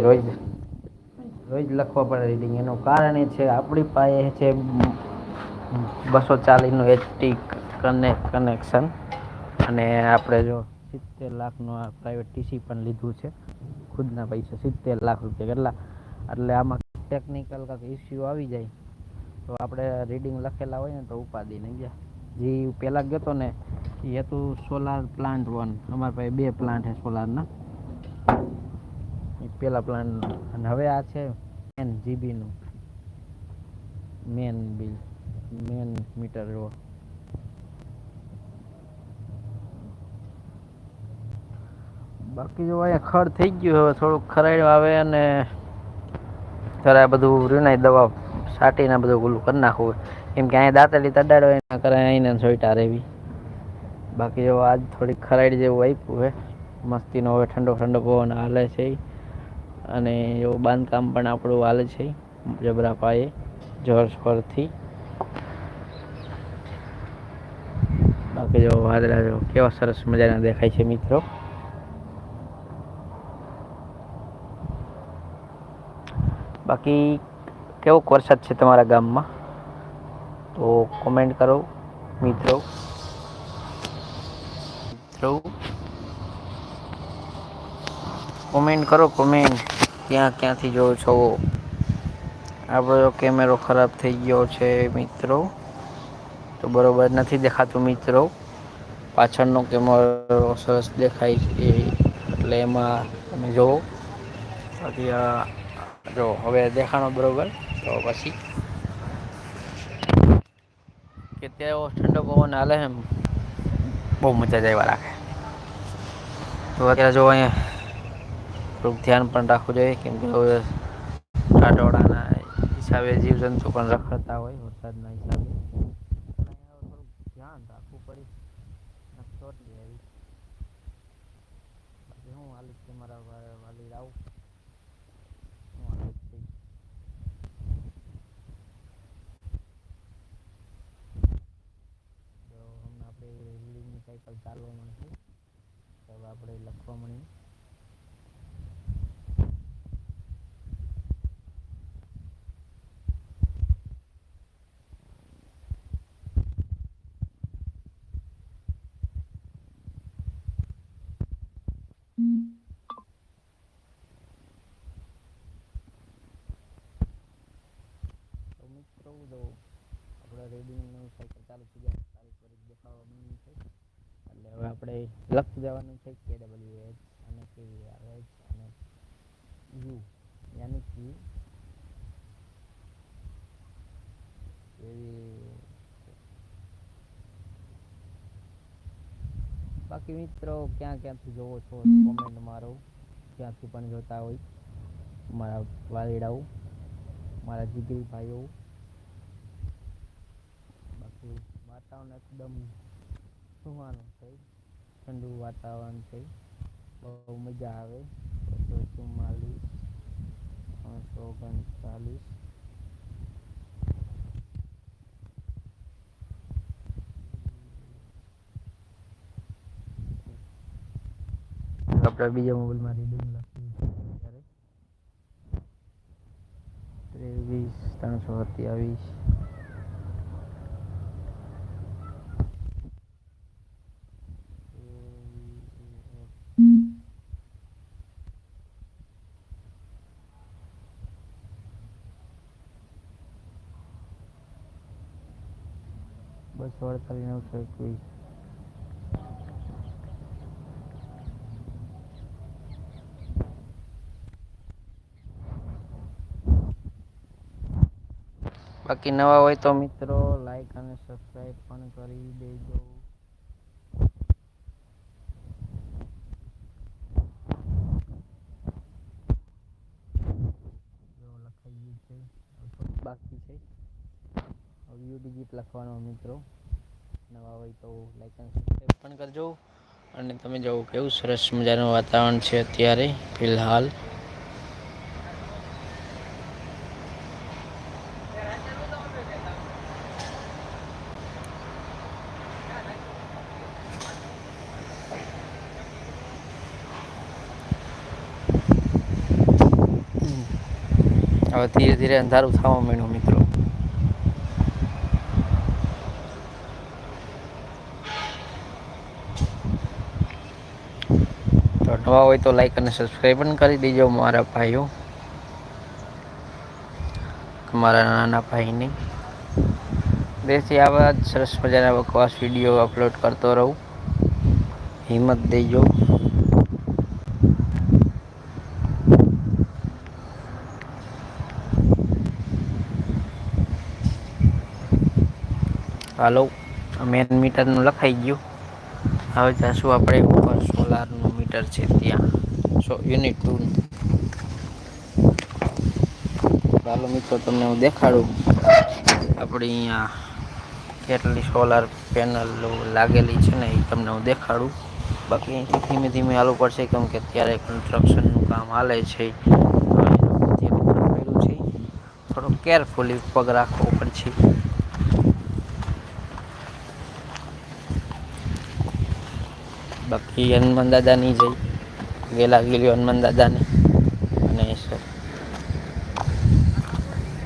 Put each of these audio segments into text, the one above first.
રોજ રોજ લખવા પડે રીડિંગ એનું કારણ એ છે, આપણી પાસે છે બસો ચાલીસનું એચટી કનેક્ટ કનેક્શન અને આપણે જો સિત્તેર લાખનું આ પ્રાઇવેટ ટીસી પણ લીધું છે. ખુદના પૈસા સિત્તેર લાખ રૂપિયા કેટલા? એટલે આમાં ટેકનિકલ કાંઈક ઇસ્યુ આવી જાય. તો આપણે રીડિંગ લખેલા હોય ને તો ઉપાધિ નહીં ગયા. જે પહેલાં ગયો હતો ને એ હતું સોલાર પ્લાન્ટ વન અમારા પાસે બે પ્લાન્ટ છે સોલારના પેલા પ્લાન અને હવે આ છે મેન જીબીનું મેન બિલ મેન મીટર જો બાકી જો અહીંયા ખડ થઈ ગયું હવે, થોડુંક ખરાડ્યું આવે અને ત્યારે બધું રીણાય દવા છાંટીને બધું ગુલું કરી નાખવું કેમ કે અહીંયા દાંતેલી તડાડો એના કરે અહીંને સોઈટા રહેવી બાકી જો આજ થોડીક ખરાડી જેવું આપ્યું હે. મસ્તીનો હવે ઠંડો ઠંડો પવન હાલે છે અને એવું બાંધકામ પણ આપણું હાલે છે, જબરા પાયે જોર પરથી. બાકી જો વાદળા જો કેવા સરસ મજાના દેખાય છે મિત્રો. બાકી કેવો વરસાદ છે તમારા ગામમાં? તો કોમેન્ટ કરો, મિત્રો. મિત્રો કોમેન્ટ કરો કોમેન્ટ ક્યાં, ક્યાંથી જોવો છો? આપણો કેમેરો ખરાબ થઈ ગયો છે, મિત્રો. તો બરોબર નથી દેખાતું, મિત્રો. પાછળનો કેમેરો સરસ દેખાય છે, એટલે એમાં તમે જુઓ બાકી આ જો, હવે દેખાણો બરોબર. તો પછી કે તેઓ ઠંડો પવન હાલે એમ. બહુ મજા જ આવ્યા રાખે તો અત્યારે જો અહીંયા થોડુંક ધ્યાન પણ રાખવું જોઈએ, કેમ કે હવે ટાટોળાના હિસાબે જીવજંતુ પણ રખડતા હોય, વરસાદના હિસાબે. થોડુંક ધ્યાન રાખવું પડે. ચોટલી આવી બાકી હું હાલીશ છે મારા વાલી રાવ. હું હાલીશ છે આપણે રીડિંગની સાયકલ ચાલવા મળશે તો આપણે લખવા માંડીએ તો મિત્રો દઉં. આપણે રીડિંગનું સાયકલ ચાલુ થઈ જાય ચાલુ કરી દેખાવાનું છે. એટલે હવે આપણે લખી જવાનું છે કે ડબલ્યુ એચ અને કેવી આર એચ અને યુ. યાની કે બાકી મિત્રો ક્યાં ક્યાંથી જોવો છો કોમેન્ટ મારો ક્યાંથી પણ જોતા હોય. મારા વાલીડાઓ મારા જીગરી ભાઈઓ બાકી વાતાવરણ એકદમ સુહાનું છે ઠંડુ વાતાવરણ છે બહુ મજા આવે બસો ચુમ્માલીસ ત્રણસો ઓગણચાલીસ આપણે બીજા મોબાઈલમાં રીડિંગ લખ્યું છે અત્યારે ત્રેવીસ ત્રણસો સત્યાવીસ બસો અડતાલીસ નવસો એકવીસ બાકી નવા હોય તો મિત્રો લાઈક અને સબસ્ક્રાઈબ પણ કરી દેજો. બાકી છે. હવે યુ ડિજિટ લખવાનો મિત્રો. નવા હોય તો લાઈક અને સબસ્ક્રાઈબ પણ કરજો. અને તમે જો કેવું સરસ મજાનું વાતાવરણ છે અત્યારે, ફિલહાલ. હવે ધીરે ધીરે અંધારું થવા માંડ્યું મિત્રો. તો નવા હોય તો લાઈક અને સબસ્ક્રાઈબ પણ કરી દેજો મારા ભાઈઓ. મારા નાના ભાઈની. દેશી આવા જ સરસ મજાના બકવાસ વીડિયો અપલોડ કરતો રહું. હિંમત દેજો. હાલો મેન મીટરનું લખાઈ ગયું. હવે જશું આપણે ઉપર સોલારનું મીટર છે ત્યાં. સો યુનિટ ટુ ચાલો મિત્રો, તમને હું દેખાડું. આપણી અહીંયા કેટલી સોલાર પેનલ લાગેલી છે ને એ તમને હું દેખાડું. બાકી અહીંથી ધીમે ધીમે હાલવું પડશે, કેમ કે અત્યારે કન્સ્ટ્રક્શનનું કામ હાલે છે. થોડું કેરફુલી પગ રાખવો પડશે. બાકી હનુમાન દાદાની જઈ ગેલા ગયેલી હનુમાન દાદાની. અને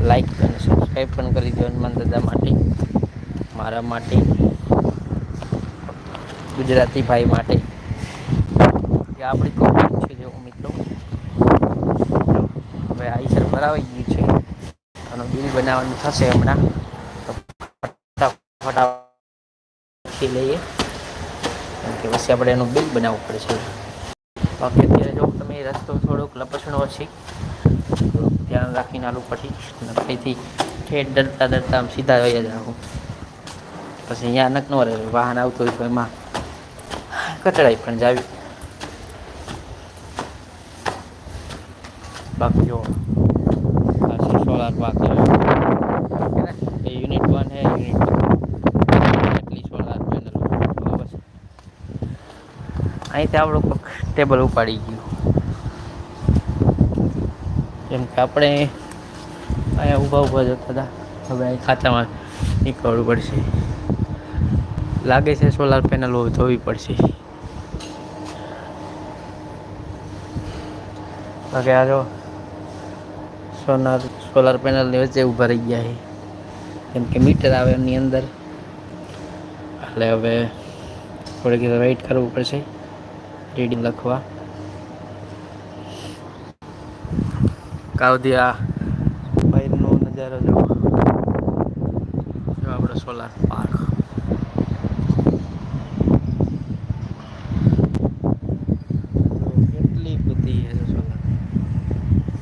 લાઈક અને સબસ્ક્રાઈબ પણ કરી દો હનુમાન દાદા માટે. મારા માટે. ગુજરાતી ભાઈ માટે. આપણી કોમેન્ટ છે જેવો મિત્રો. હવે આઈસર ભરાવાઈ ગયું છે. અને બિલ બનાવવાનું થશે હમણાં. ફટાફટ લઈએ. કે પછી આપણે એનું બિલ બનાવવું પડશે બાકી અત્યારે જો તમે રસ્તો થોડોક લપસણો છે ધ્યાન રાખીને આલું પછી નકરીથી ઠેઠ ડરતા ડરતા આમ સીધા જ રાખો પછી અહીંયા નક ન રહે, વાહન આવતું હોય તો એમાં કચડાઈ પણ જાવી. બાકી જો સોલાર પાક યુનિટ વન હે યુનિટ ટુ એટલી સોલાર પેનલ બરાબર છે અહીંથી આપણું ટેબલ ઉપાડી ગયું. કેમ કે આપણે અહીંયા ઊભા ઊભા જતા હતા હવે અહીં ખાતામાં નીકળવું પડશે. લાગે છે સોલાર પેનલ જોવી પડશે. બાકી આ જો સોલાર સોલાર પેનલની વચ્ચે ઊભા રહી ગયા છે. કેમ કે મીટર આવે એની અંદર. એટલે હવે થોડીક વેઇટ કરવું પડશે. રીડિંગ લખવા. કાવધી આ બહારનો નજારો જો જો આપણો સોલાર પાર્ક કેટલી બધી છે સોલાર લા લા લા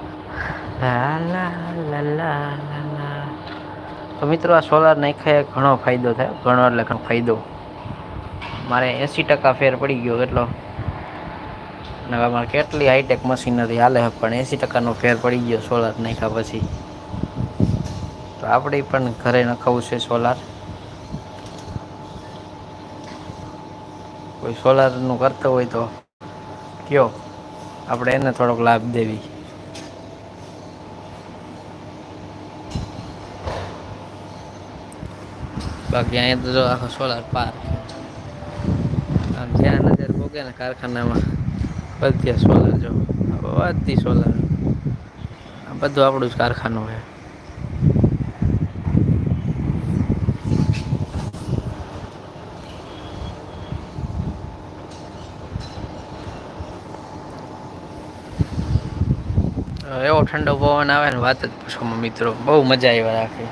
લા લા લા. તો મિત્રો આ સોલાર નાખ્યા ઘણો ફાયદો થાય. ઘણો એટલે ઘણો ફાયદો. મારે એંસી ટકા ફેર પડી ગયો એટલો. હવે મારે કેટલી હાઈટેક મશીનરી હાલે પણ એંસી ટકાનો ફેર પડી ગયો સોલાર નાખ્યા પછી. તો આપણે પણ ઘરે નખાવું છે સોલાર કોઈ સોલારનું કરતો હોય તો કયો. આપણે એને થોડોક લાભ દેવી. બાકી અહીંયા તો જો આખો સોલાર પાર્ક આમ જ્યાં નજર ભોગે ને કારખાનામાં બધી સોલાર જો. બધી સોલાર આ બધું આપણું જ કારખાનું છે. એવો ઠંડો પવન આવે ને વાત જ પૂછો મિત્રો બહુ મજા આવ્યા રાખે.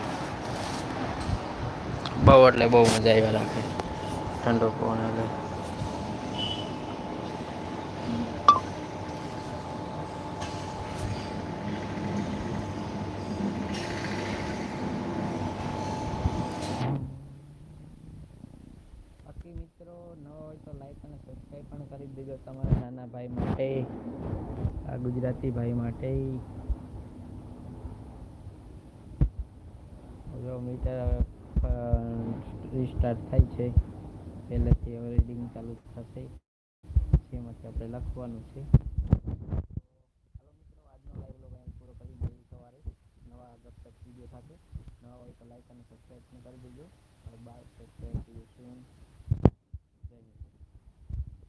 બહુ એટલે બહુ મજા આવ્યા રાખે ઠંડો પવન આવે. બાકી મિત્રો ન હોય તો લાઈક અને સબસ્ક્રાઈબ પણ કરી દેજો તમારા નાના ભાઈ માટે આ ગુજરાતી ભાઈ માટે. જો મીટર હવે રિસ્ટાર્ટ થાય છે. પહેલેથી હવે રીડિંગ ચાલુ થશે. જેમાંથી આપણે લખવાનું છે. કરી સાથે. નવા હોય તો લાઈક અને સબસ્ક્રાઈબ કરી દેજો. બાય